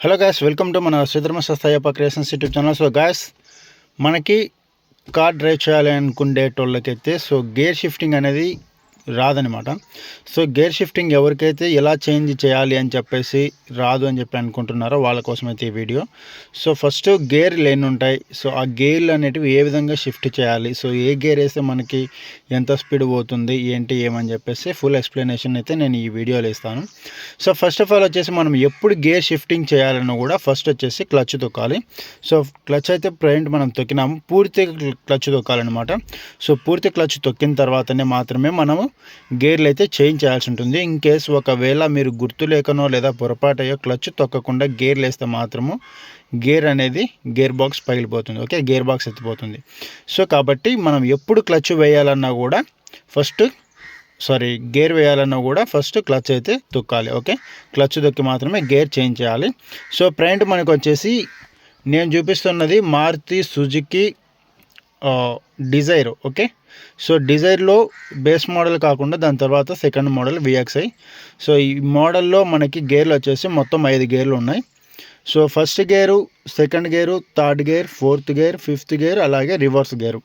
Hello guys welcome to మన శ్రీధర్మ సస్థాయప్ప creations YouTube channel so guys మనకి కార్ డ్రైవ్ చేయాలి అనుకునేటోళ్ళకైతే సో గేర్ షిఫ్టింగ్ అనేది రాదనమాట. సో గేర్ షిఫ్టింగ్ ఎవరికైతే ఎలా చేంజ్ చేయాలి అని చెప్పేసి రాదు అని చెప్పి అనుకుంటున్నారో వాళ్ళ కోసం అయితే ఈ వీడియో. సో ఫస్ట్ గేర్ లేని ఉంటాయి. సో ఆ గేర్లు అనేటివి ఏ విధంగా షిఫ్ట్ చేయాలి? సో ఏ గేర్ వేస్తే మనకి ఎంత స్పీడ్ పోతుంది? ఏంటి? ఏమని చెప్పేసి ఫుల్ ఎక్స్ప్లెనేషన్ అయితే నేను ఈ వీడియోలో ఇస్తాను. సో ఫస్ట్ ఆఫ్ ఆల్ వచ్చేసి మనం ఎప్పుడు గేర్ షిఫ్టింగ్ చేయాలన్నా కూడా ఫస్ట్ వచ్చేసి క్లచ్ తొక్కాలి. సో క్లచ్ అయితే ప్రజెంట్ మనం తొక్కినాము. పూర్తిగా క్లచ్ తొక్కాలన్నమాట. సో పూర్తి క్లచ్ తొక్కిన తర్వాతనే మాత్రమే మనము గేర్లు అయితే చేంజ్ చేయాల్సి ఉంటుంది. ఇన్ కేస్ ఒకవేళ మీరు గుర్తు లేకనో లేదా పొరపాటయ్యో క్లచ్ తొక్కకుండా గేర్లు వేస్తే మాత్రము గేర్ అనేది గేర్ బాక్స్ పగిలిపోతుంది. ఓకే? గేర్ బాక్స్ ఎత్తిపోతుంది. సో కాబట్టి మనం ఎప్పుడు క్లచ్ వేయాలన్నా కూడా ఫస్ట్ సారీ గేర్ వేయాలన్నా కూడా ఫస్ట్ క్లచ్ అయితే తొక్కాలి. ఓకే? క్లచ్ తొక్కి మాత్రమే గేర్ చేంజ్ చేయాలి. సో ప్రైంట్ మనకు వచ్చేసి నేను చూపిస్తున్నది Maruti Suzuki Dzire. Okay? So డిజైర్లో base model కాకుండా దాని తర్వాత సెకండ్ మోడల్ విఎక్స్ఐ సో ఈ మోడల్లో మనకి గేర్లు వచ్చేసి మొత్తం ఐదు గేర్లు ఉన్నాయి. So first gear second gear third gear fourth gear fifth gear అలాగే రివర్స్ గేరు.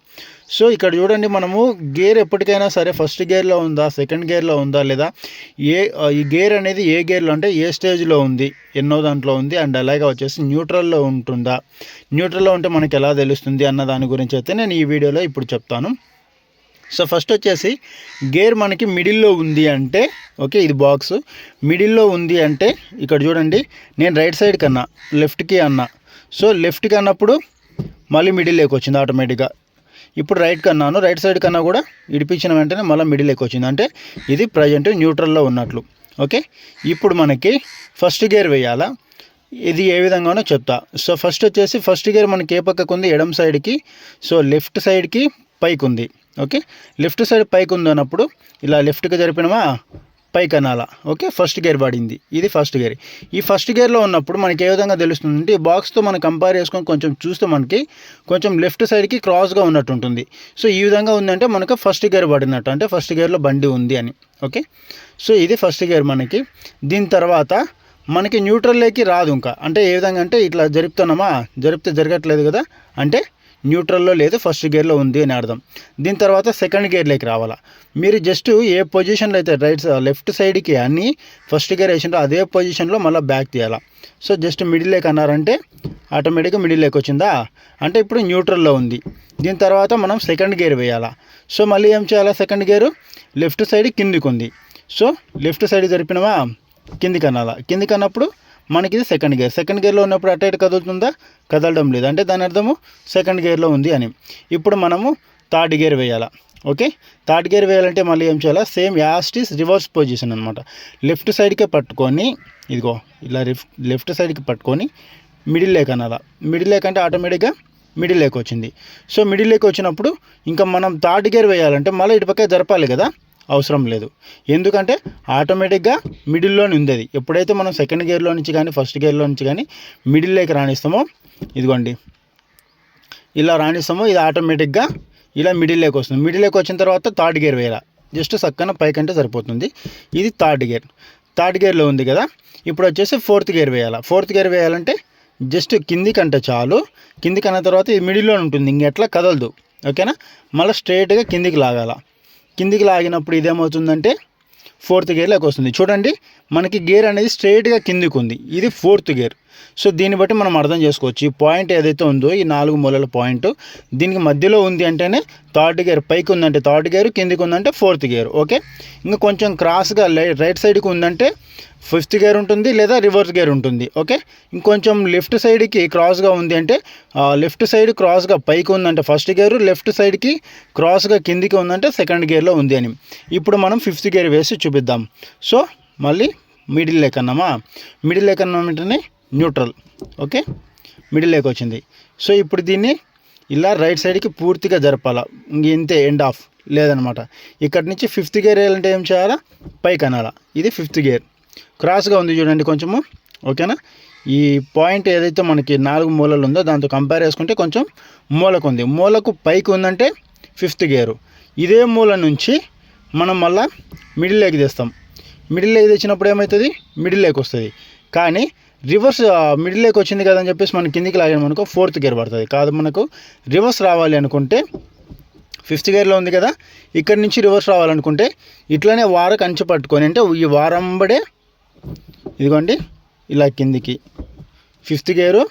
సో ఇక్కడ చూడండి మనము గేర్ ఎప్పటికైనా సరే ఫస్ట్ గేర్లో ఉందా సెకండ్ గేర్లో ఉందా లేదా ఏ ఈ గేర్ అనేది ఏ గేర్లో అంటే ఏ స్టేజ్లో ఉంది ఎన్నో దాంట్లో ఉంది అండ్ అలాగే వచ్చేసి న్యూట్రల్లో ఉంటుందా న్యూట్రల్లో ఉంటే మనకి ఎలా తెలుస్తుంది అన్న దాని గురించి అయితే నేను ఈ వీడియోలో ఇప్పుడు చెప్తాను. సో ఫస్ట్ వచ్చేసి గేర్ మనకి మిడిల్లో ఉంది అంటే ఓకే ఇది బాక్స్ మిడిల్లో ఉంది అంటే ఇక్కడ చూడండి నేను రైట్ సైడ్ కన్నా లెఫ్ట్కి అన్నా. సో లెఫ్ట్కి అన్నప్పుడు మళ్ళీ మిడిల్లోకి వచ్చింది ఆటోమేటిక్గా ఇప్పుడు రైట్ కన్నాను రైట్ సైడ్ కన్నా కూడా ఇడిపించిన వెంటనే మళ్ళీ మిడిల్ వచ్చింది. అంటే ఇది ప్రజెంట్ న్యూట్రల్లో ఉన్నట్లు ఓకే ఇప్పుడు మనకి ఫస్ట్ గేర్ వేయాలా? ఇది ఏ విధంగానో చెప్తా. సో ఫస్ట్ వచ్చేసి ఫస్ట్ గేర్ మనకి ఏ పక్కకు ఉంది ఎడమ సైడ్కి సో లెఫ్ట్ సైడ్కి పైకి ఉంది ఓకే? లెఫ్ట్ సైడ్ పైకి ఉంది అన్నప్పుడు ఇలా లెఫ్ట్కి జరిపినమా? పైకి అనాలా. ఓకే? ఫస్ట్ గేర్ పడింది ఇది ఫస్ట్ గేర్. ఈ ఫస్ట్ గేర్లో ఉన్నప్పుడు మనకి ఏ విధంగా తెలుస్తుంది అంటే ఈ బాక్స్తో మనం కంపేర్ చేసుకొని కొంచెం చూస్తే మనకి కొంచెం లెఫ్ట్ సైడ్కి క్రాస్గా ఉన్నట్టు ఉంటుంది. సో ఈ విధంగా ఉందంటే మనకు ఫస్ట్ గేర్ పడినట్టు అంటే ఫస్ట్ గేర్లో బండి ఉంది అని. ఓకే? సో ఇది ఫస్ట్ గేర్ మనకి. దీని తర్వాత మనకి న్యూట్రల్లోకి రాదు ఇంకా. అంటే ఏ విధంగా అంటే ఇట్లా జరుపుతున్నామా? జరిపితే జరగట్లేదు కదా? అంటే న్యూట్రల్లో లేదు ఫస్ట్ గేర్లో ఉంది అని అర్థం. దీని తర్వాత సెకండ్ గేర్లోకి రావాలా. మీరు జస్ట్ ఏ పొజిషన్లో అయితే రైట్ లెఫ్ట్ సైడ్కి అన్ని ఫస్ట్ గేర్ వేసిండ్రో అదే పొజిషన్లో మళ్ళీ బ్యాక్ తీయాలా. సో జస్ట్ మిడిల్ లేక్ అన్నారంటే ఆటోమేటిక్గా మిడిల్ లేక్ వచ్చిందా? అంటే ఇప్పుడు న్యూట్రల్లో ఉంది. దీని తర్వాత మనం సెకండ్ గేర్ వేయాలా. సో మళ్ళీ ఏం చేయాలా సెకండ్ గేరు? లెఫ్ట్ సైడ్ కిందికి ఉంది. సో లెఫ్ట్ సైడ్ జరిపినవా కిందికి అనాలా. కిందికి అన్నప్పుడు మనకి ఇది సెకండ్ గేర్ సెకండ్ గేర్లో ఉన్నప్పుడు అటు ఇటు కదులుతుందా? కదలడం లేదు. అంటే దాని అర్థము సెకండ్ గేర్లో ఉంది అని. ఇప్పుడు మనము థర్డ్ గేర్ వేయాలా? ఓకే థర్డ్ గేర్ వేయాలంటే మళ్ళీ ఏం చేయాలా? Same as this reverse position అనమాట లెఫ్ట్ సైడ్కే పట్టుకొని ఇదిగో ఇలా లెఫ్ట్ లెఫ్ట్ సైడ్కి పట్టుకొని మిడిల్ లేక్ అనాలా? మిడిల్ లేక్ అంటే ఆటోమేటిక్గా మిడిల్ లేక్ వచ్చింది. సో మిడిల్ లేక్ వచ్చినప్పుడు ఇంకా మనం థర్డ్ గేర్ వేయాలంటే మళ్ళీ ఇటుపక్క జరపాలి కదా? అవసరం లేదు. ఎందుకంటే ఆటోమేటిక్గా మిడిల్లోని ఉంది అది ఎప్పుడైతే మనం సెకండ్ గేర్లో నుంచి కానీ ఫస్ట్ గేర్లో నుంచి కానీ మిడిల్లోకి రాణిస్తామో ఇదిగోండి. ఇలా రాణిస్తామో ఇది ఆటోమేటిక్గా ఇలా మిడిల్లోకి వస్తుంది. మిడిల్లోకి వచ్చిన తర్వాత థర్డ్ గేర్ వేయాలి. జస్ట్ సక్కన పైకంటే సరిపోతుంది. ఇది థర్డ్ గేర్. థర్డ్ గేర్లో ఉంది కదా. ఇప్పుడు వచ్చేసి ఫోర్త్ గేర్ వేయాలి. ఫోర్త్ గేర్ వేయాలంటే జస్ట్ కిందికంటే చాలు. కిందికి అన్న తర్వాత ఇది మిడిల్లో ఉంటుంది. ఇంకెట్లా కదలదు. ఓకేనా? మళ్ళీ స్ట్రైట్గా కిందికి లాగాల. కిందికి లాగినప్పుడు ఇదేమవుతుందంటే ఫోర్త్ గేర్లోకి వస్తుంది. చూడండి మనకి గేర్ అనేది స్ట్రైట్గా కిందికి ఉంది ఇది ఫోర్త్ గేర్. సో దీన్ని బట్టి మనం అర్థం చేసుకోవచ్చు. ఈ పాయింట్ ఏదైతే ఉందో ఈ నాలుగు మూలల పాయింట్ దీనికి మధ్యలో ఉంది అంటేనే థర్డ్ గేర్ పైకి ఉందంటే థర్డ్ గేర్ కిందికి ఉందంటే ఫోర్త్ గేర్. ఓకే? ఇంకా కొంచెం క్రాస్గా రైట్ సైడ్కి ఉందంటే ఫిఫ్త్ గేర్ ఉంటుంది లేదా రివర్స్ గేర్ ఉంటుంది. ఓకే? ఇంకొంచెం లెఫ్ట్ సైడ్కి క్రాస్గా ఉంది అంటే లెఫ్ట్ సైడ్ క్రాస్గా పైకి ఉందంటే ఫస్ట్ గేర్ లెఫ్ట్ సైడ్కి క్రాస్గా కిందికి ఉందంటే సెకండ్ గేర్లో ఉంది అని. ఇప్పుడు మనం ఫిఫ్త్ గేర్ వేసి చూపిద్దాం. సో మళ్ళీ మిడిల్ లెక్కన్నామా? మిడిల్ లేక్ ఏంటంటే న్యూట్రల్. ఓకే? మిడిల్ లేక్ వచ్చింది. సో ఇప్పుడు దీన్ని ఇలా రైట్ సైడ్కి పూర్తిగా జరపాలా. ఇంతే ఎండ్ ఆఫ్. లేదనమాట. ఇక్కడి నుంచి ఫిఫ్త్ గేర్ వేయాలంటే ఏం చేయాలా? పైకి అనాలా. ఇది ఫిఫ్త్ గేర్. క్రాస్గా ఉంది చూడండి కొంచెము. ఓకేనా? ఈ పాయింట్ ఏదైతే మనకి నాలుగు మూలలు ఉందో దాంతో కంపేర్ చేసుకుంటే కొంచెం మూలకు ఉంది. మూలకు పైకి ఉందంటే ఫిఫ్త్ గేరు. ఇదే మూల నుంచి మనం మళ్ళా మిడిల్ లేక్ తెస్తాం. మిడిల్ లేక్ తెచ్చినప్పుడు ఏమవుతుంది? మిడిల్ లేక్ వస్తుంది. కానీ రివర్స్ మిడిల్లోకి వచ్చింది కదా అని చెప్పేసి మనం కిందికి లాగాము అనుకో ఫోర్త్ గేర్ పడుతుంది. కాదు మనకు రివర్స్ రావాలి అనుకుంటే ఫిఫ్త్ గేర్లో ఉంది కదా ఇక్కడి నుంచి రివర్స్ రావాలనుకుంటే ఇట్లానే వార కంచి పట్టుకొని అంటే ఈ వారంబడే ఇదిగోండి ఇలా కిందికి. ఫిఫ్త్ గేరు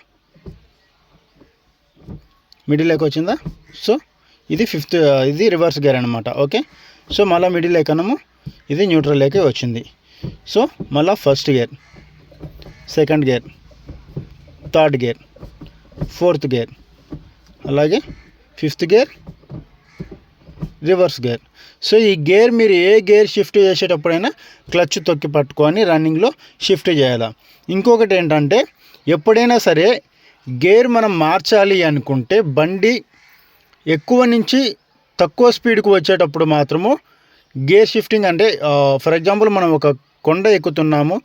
మిడిల్లోకి వచ్చిందా? సో ఇది ఫిఫ్త్ ఇది రివర్స్ గేర్ అనమాట ఓకే? సో మళ్ళీ మిడిల్ ఎకనము ఇది న్యూట్రల్ లేకే వచ్చింది. సో మళ్ళీ first gear. Second gear third gear fourth gear అలాగే fifth gear reverse gear. So ఈ గేర్ మీరు ఏ గేర్ షిఫ్ట్ చేసేటప్పుడైనా క్లచ్ తొక్కి పట్టుకొని రన్నింగ్లో షిఫ్ట్ చేయాలి. ఇంకొకటి ఏంటంటే ఎప్పుడైనా సరే గేర్ మనం మార్చాలి అనుకుంటే బండి ఎక్కువ నుంచి తక్కువ స్పీడ్కి వచ్చేటప్పుడు మాత్రము గేర్ షిఫ్టింగ్ అంటే ఫర్ ఎగ్జాంపుల్ మనం ఒక కొండ ఎక్కుతున్నాము.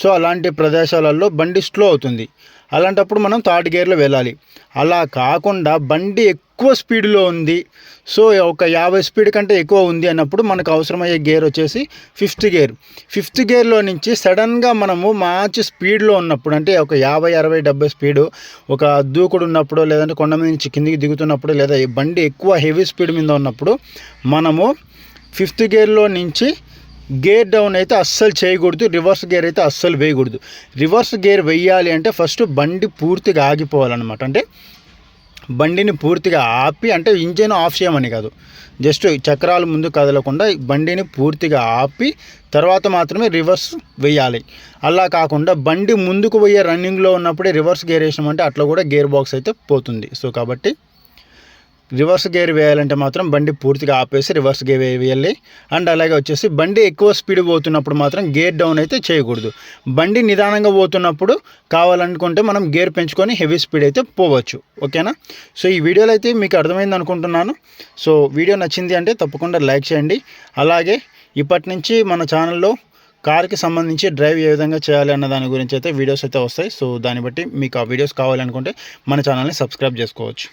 సో అలాంటి ప్రదేశాలలో బండి స్లో అవుతుంది. అలాంటప్పుడు మనం థర్డ్ గేర్లో వెళ్ళాలి. అలా కాకుండా బండి ఎక్కువ స్పీడ్లో ఉంది. సో ఒక యాభై స్పీడ్ కంటే ఎక్కువ ఉంది అన్నప్పుడు మనకు అవసరమయ్యే గేర్ వచ్చేసి ఫిఫ్త్ గేర్. ఫిఫ్త్ గేర్లో నుంచి సడన్గా మనము మంచి స్పీడ్లో ఉన్నప్పుడు అంటే ఒక యాభై అరవై డెబ్బై స్పీడ్ ఒక దూకుడు ఉన్నప్పుడు లేదంటే కొండ మీద నుంచి కిందికి దిగుతున్నప్పుడు లేదా ఈ బండి ఎక్కువ హెవీ స్పీడ్ మీద ఉన్నప్పుడు మనము ఫిఫ్త్ గేర్లో నుంచి గేర్ డౌన్ అయితే అస్సలు చేయకూడదు రివర్స్ గేర్ అయితే అస్సలు వేయకూడదు. రివర్స్ గేర్ వేయాలి అంటే ఫస్ట్ బండి పూర్తిగా ఆగిపోవాలన్నమాట. అంటే బండిని పూర్తిగా ఆపి అంటే ఇంజిన్ ఆఫ్ చేయమని కాదు. జస్ట్ చక్రాలు ముందు కదలకుండా బండిని పూర్తిగా ఆపి తర్వాత మాత్రమే రివర్స్ వేయాలి. అలా కాకుండా బండి ముందుకు పోయే రన్నింగ్లో ఉన్నప్పుడే రివర్స్ గేర్ వేసినామంటే అట్లా కూడా గేర్ బాక్స్ అయితే పోతుంది. సో కాబట్టి రివర్స్ గేర్ వేయాలంటే మాత్రం బండి పూర్తిగా ఆపేసి రివర్స్ గేర్ వేయాలి. అండ్ అలాగే వచ్చేసి బండి ఎక్కువ స్పీడ్ పోతున్నప్పుడు మాత్రం గేర్ డౌన్ అయితే చేయకూడదు. బండి నిదానంగా పోతున్నప్పుడు కావాలనుకుంటే మనం గేర్ పెంచుకొని హెవీ స్పీడ్ అయితే పోవచ్చు. ఓకేనా? సో ఈ వీడియోలో అయితే మీకు అర్థమైంది అనుకుంటున్నాను. సో వీడియో నచ్చింది అంటే తప్పకుండా లైక్ చేయండి. అలాగే ఇప్పటి నుంచి మన ఛానల్లో కార్కి సంబంధించి డ్రైవ్ ఏ విధంగా చేయాలి అన్న దాని గురించి అయితే వీడియోస్ అయితే వస్తాయి. సో దాన్ని బట్టి మీకు ఆ వీడియోస్ కావాలనుకుంటే మన ఛానల్ని సబ్స్క్రైబ్ చేసుకోవచ్చు.